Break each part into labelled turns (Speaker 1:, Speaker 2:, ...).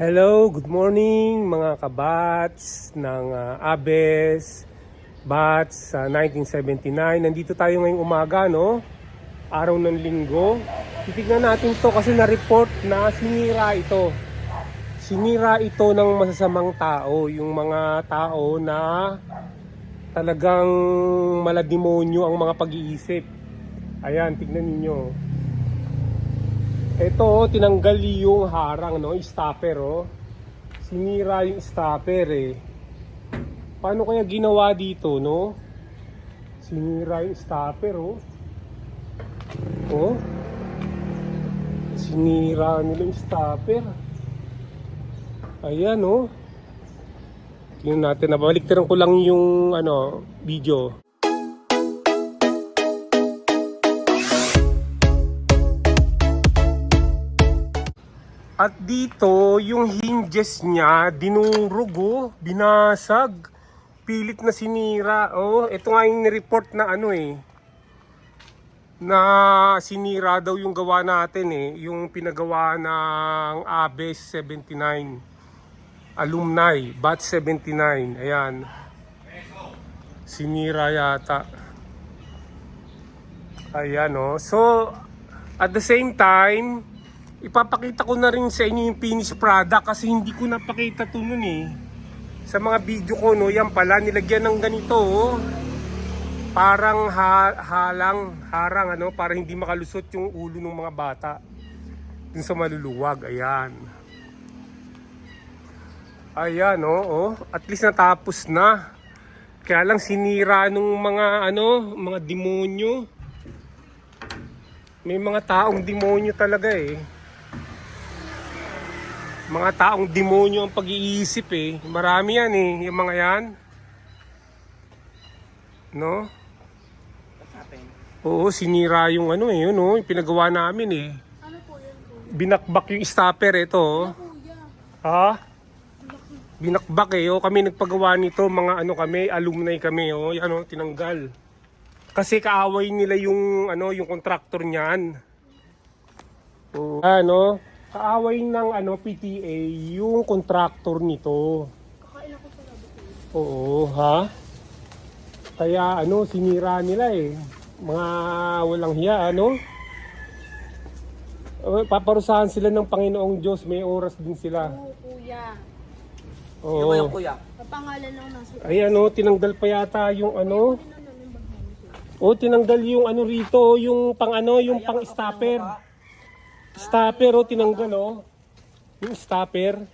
Speaker 1: Hello, good morning mga kabats ng uh, ABES Bats sa 1979. Nandito tayo ngayong umaga, no? Araw ng linggo. Titignan natin to kasi na-report na sinira ito. Sinira ito ng masasamang tao. Yung mga tao na talagang malademonyo ang mga pag-iisip. Ayan, tignan ninyo. Ito, oh, tinanggal yung harang, no? Stopper, oh. Sinira yung stopper, eh. Paano kaya ginawa dito, no? Sinira yung stopper, oh. Oh. Sinira nila yung stopper. Ayan, oh. Tingnan natin. Nabaliktaran ko lang yung, ano, video. At dito, yung hinges niya, dinurugo, binasag, pilit na sinira. Oh, ito nga yung report na ano eh, na sinira daw yung gawa natin eh, yung pinagawa ng ABES 79, alumni, batch 79, ayan. Sinira yata. Ayan oh. So, at the same time, ipapakita ko na rin sa inyo yung finished product kasi hindi ko napakita to nun eh. Sa mga video ko, no, yan pala, nilagyan ng ganito, oh. Parang ha halang, harang, ano, para hindi makalusot yung ulo ng mga bata. Dun sa maluluwag, ayan. Ayan, oh, oh. At least natapos na. Kaya lang sinira nung mga, ano, mga demonyo. May mga taong demonyo talaga eh mga taong demonyo ang pag-iisip eh. Marami yan eh, yung mga yan. No? Oo, sinira yung ano eh, yun oh, yung pinagawa namin eh.
Speaker 2: Ano po po?
Speaker 1: Binakbak yung stopper ito. oh.
Speaker 2: Kuya,
Speaker 1: Ha? Binakbak eh, oh. kami nagpagawa nito, mga ano kami, alumni kami, oh, yan oh, tinanggal. Kasi kaaway nila yung ano, yung contractor niyan. Oh, ano, kaaway ng ano PTA yung contractor nito.
Speaker 2: kakailan ko sa.
Speaker 1: Oo, ha? Kaya ano, sinira nila eh. Mga walang hiya, ano? Paparusahan sila ng Panginoong Diyos, may oras din sila.
Speaker 2: Oo, kuya.
Speaker 1: Oo.
Speaker 3: Yung yung kuya.
Speaker 2: Kapangalan lang nasa...
Speaker 1: Ay ano, tinanggal pa yata yung ano. O tinanggal yung ano rito, yung pang ano, yung pang stopper. Stopper o tinanggal oh. Yung stopper.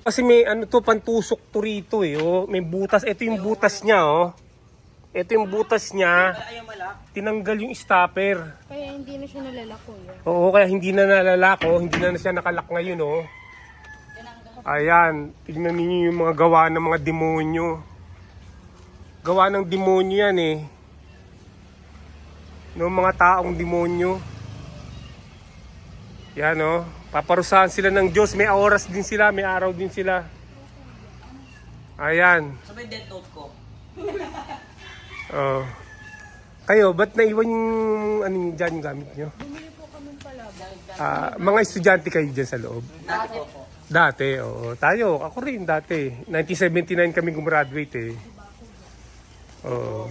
Speaker 1: Kasi may ano to, pantusok to rito eh. Oh. May butas. Ito yung butas niya oh. Ito yung butas niya. Tinanggal yung stopper.
Speaker 2: Kaya hindi na siya nalala, kuya.
Speaker 1: Oo, kaya hindi na nalalako. Hindi na, na siya nakalak ngayon oh. Ayan, tignan ninyo yung mga gawa ng mga demonyo. Gawa ng demonyo yan eh. No, mga taong demonyo. Yan oh. Paparusahan sila ng Diyos. May oras din sila, may araw din sila. Ayan.
Speaker 3: Sabay death note ko.
Speaker 1: Oh. Kayo, ba't naiwan yung ano yung dyan yung gamit nyo?
Speaker 2: Bumili po kami pala.
Speaker 1: Ah, mga estudyante kayo dyan sa loob?
Speaker 3: Dati po.
Speaker 1: Dati, oo. Tayo, ako rin dati. 1979 kami gumraduate eh. Oo.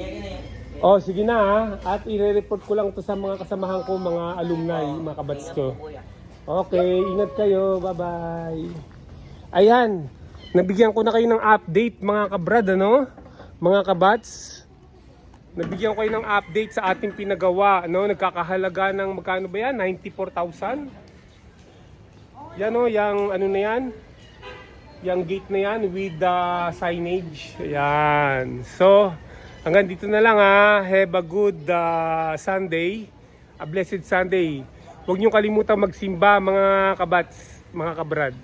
Speaker 3: Yun.
Speaker 1: Oh, sige na ha. At i-report ko lang to sa mga kasamahan ko, mga alumni, mga kabats ko. Okay, ingat kayo. Bye-bye. Ayan, nabigyan ko na kayo ng update mga kabrad, ano? Mga kabats. Nabigyan ko kayo ng update sa ating pinagawa, ano? Nagkakahalaga ng magkano ba yan? 94,000? Yan o, yung ano na yan? Yung gate na yan with the signage. Ayan. So, hanggang dito na lang ha. Have a good uh, Sunday. A blessed Sunday. Huwag niyong kalimutan magsimba mga kabats, mga kabrad.